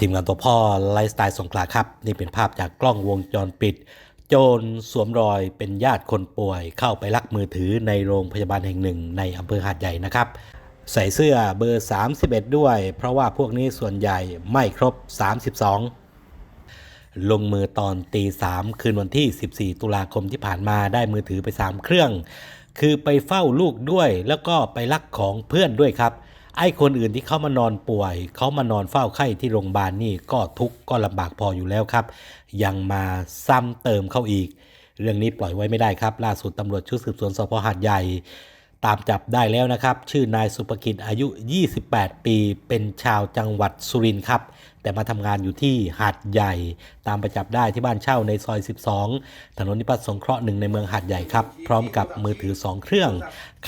ทีมงานตัวพ่อไลฟ์สไตล์สงขลาครับ นี่เป็นภาพจากกล้องวงจรปิด โจรสวมรอยเป็นญาติคนป่วย เข้าไปลักมือถือในโรงพยาบาลแห่งหนึ่ง ในอำเภอหาดใหญ่นะครับ ใส่เสื้อเบอร์ 31 ด้วย เพราะว่าพวกนี้ส่วนใหญ่ไม่ครบ 32 ลงมือตอนตีสามคืนวันที่ 14 ตุลาคมที่ผ่านมาได้มือถือไป 3 เครื่อง คือไปเฝ้าลูกด้วย แล้วก็ไปลักของเพื่อนด้วยครับ ไอ้คนอื่นที่เขามานอนป่วย เขามานอนเฝ้าไข้ที่โรงพยาบาลนี่ก็ทุกข์ก็ลำบากพออยู่แล้วครับ ยังมาซ้ำเติมเข้าอีก เรื่องนี้ปล่อยไว้ไม่ได้ครับ ล่าสุดตำรวจชุดสืบสวนสพหาดใหญ่ ตามจับได้แล้วนะครับ ชื่อนายสุภกิจอายุ 28 ปี เป็นชาวจังหวัดสุรินทร์ครับ แต่มาทำงานอยู่ที่หาดใหญ่ ตามไปจับได้ที่บ้านเช่าในซอย 12 ถนนนิพัฒน์สงเคราะห์หนึ่งในเมืองหาดใหญ่ครับ พร้อมกับมือถือ 2 เครื่อง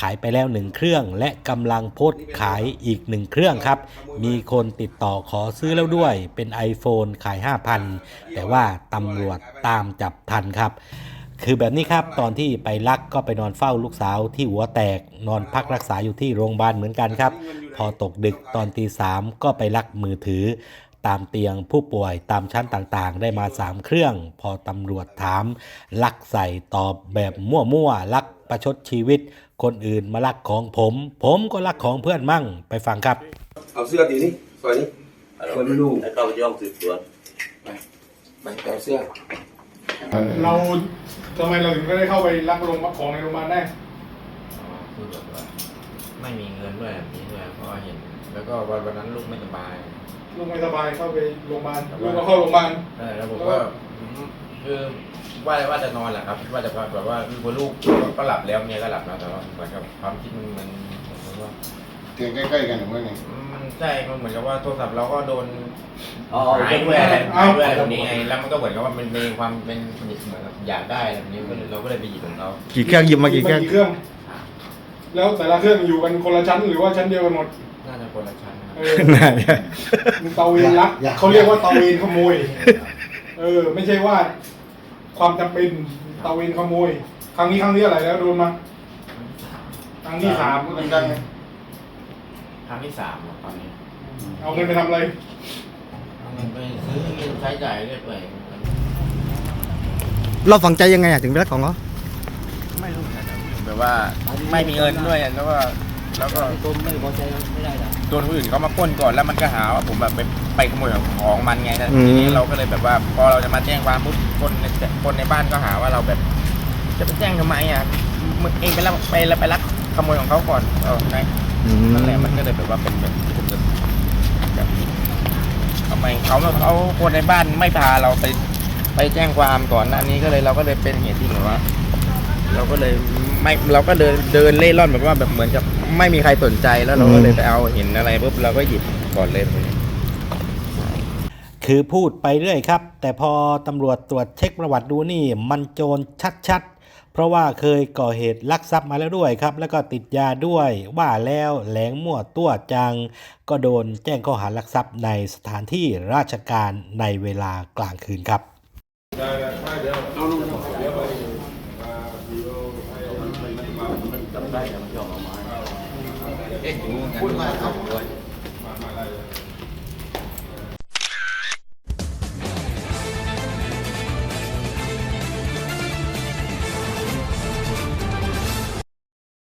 ขายไปแล้ว 1 เครื่อง และกำลังโพสต์ขายอีก 1 เครื่องครับ มีคนติดต่อขอซื้อแล้วด้วย เป็น iPhone ขาย 5,000 แต่ว่าตำรวจตามจับทันครับคือแบบนี้ครับตอนที่ไปลักก็ไปนอนเฝ้าลูกสาวที่หัวแตกนอนพักรักษาอยู่ที่โรงพยาบาลเหมือนกันครับ พอตกดึกตอนตีสามก็ไปลักมือถือ ตามเตียงผู้ป่วยตามชั้นต่างๆ ได้มา 3 เครื่อง พอตำรวจถาม ลักใส่ตอบแบบมั่วๆลักประชดชีวิต คนอื่นมาลักของผม ผมก็ลักของเพื่อนมั่งไปฟังครับ เอาเสื้อตีนี่ซอยนี้ส่วนไม่รู้แล้วเข้าไปที่ห้องสืบสวนไปไปเอาเสื้อ เราทำไมเราถึงไม่ได้เข้าไปรักโรงของในโรงพยาบาลได้คือแบบว่าไม่มีเงินด้วยแบบนี้ด้วยเพราะว่าเห็น แล้วก็วันวันนั้นลูกไม่สบาย ลูกไม่สบายเข้าไปโรงพยาบาลลูกก็เข้าโรงพยาบาลใช่แล้วผมก็คือว่าว่าจะนอนแหละครับว่าจะแบบว่าพอลูกก็หลับแล้วเมียก็หลับแล้วแต่ว่าเหมือนกับความคิดมันมันเหมือนกับว่าเตียงใกล้ๆกันหรือว่าไงมันใช่มันเหมือนกับว่าโทรศัพท์เราก็โดนอ๋อหายด้วยอะไรหายด้วยอะไรแบบนี้ไงแล้วมันก็เหมือนกับว่ามันมีความเป็นเหมือนกับอยากได้อะไรแบบนี้ก็เลยเราก็เลยไปหยิบของเขากี่เครื่องหยิบมากี่เครื่องเครื่องแล้วแต่ละเครื่องอยู่กันคนละชั้นหรือว่าชั้นเดียวกันหมด น่าจะคนละชั้นนะ ครับเออมึงตะเวนรักเขาเรียกว่าตะเวนขโมย เออ ไม่ใช่ว่า ความจำเป็นตะเวนขโมย ครั้งนี้ครั้งที่อะไรแล้วโดนมาครั้งที่สามพูดดังๆไงครั้งที่สามอะตอนนี้เอาเงินไปทำอะไรเอาเงินไปซื้อกินใช้จ่ายเรื่อยเปื่อยเราฝังใจยังไงอะถึงไปรักของเขาไม่รู้นะแบบว่าไม่มีเงินด้วยแล้วก็ แล้วก็ตัวไม่พอใจไม่ได้หรอโดนคนอื่นเขามาปล้นก่อนแล้วมันก็หาว่าผมแบบไปไปขโมยของมันไงแล้วทีนี้เราก็เลยแบบว่า พอเราจะมาแจ้งความปุ๊บคนในคนในบ้านก็หาว่าเราแบบ จะไปแจ้งทำไมอะมึงเองไปลักไปไปลักขโมยของเขาก่อนเออไงนั่นแหละมันก็เลยแบบว่าเป็นแบบผมแบบแบบทำไมเขาเขาคนในบ้านไม่พาเราไปไปแจ้งความก่อนหน้านี้ก็เลยเราก็เลยเป็นเหตุที่แบบว่า เราก็เลยไม่เราก็เดินเดินเล่ร่อนแบบว่าแบบเหมือนกับ ไม่มีใครสนใจแล้วเราก็เลยไปเอาเห็นอะไรปุ๊บเราก็หยิบก่อนเลยแบบนี้คือพูดไปเรื่อยครับ แต่พอตำรวจตรวจเช็คประวัติดูนี่ มันโจรชัดๆ เพราะว่าเคยก่อเหตุลักทรัพย์มาแล้วด้วยครับ แล้วก็ติดยาด้วยว่าแล้วแหลงมั่วตัวจัง ก็โดนแจ้งข้อหาลักทรัพย์ในสถานที่ราชการในเวลากลางคืนครับ มันจำได้แต่มันยอม เอามาเอ๊ะถึงพูดมาครับด้วยเ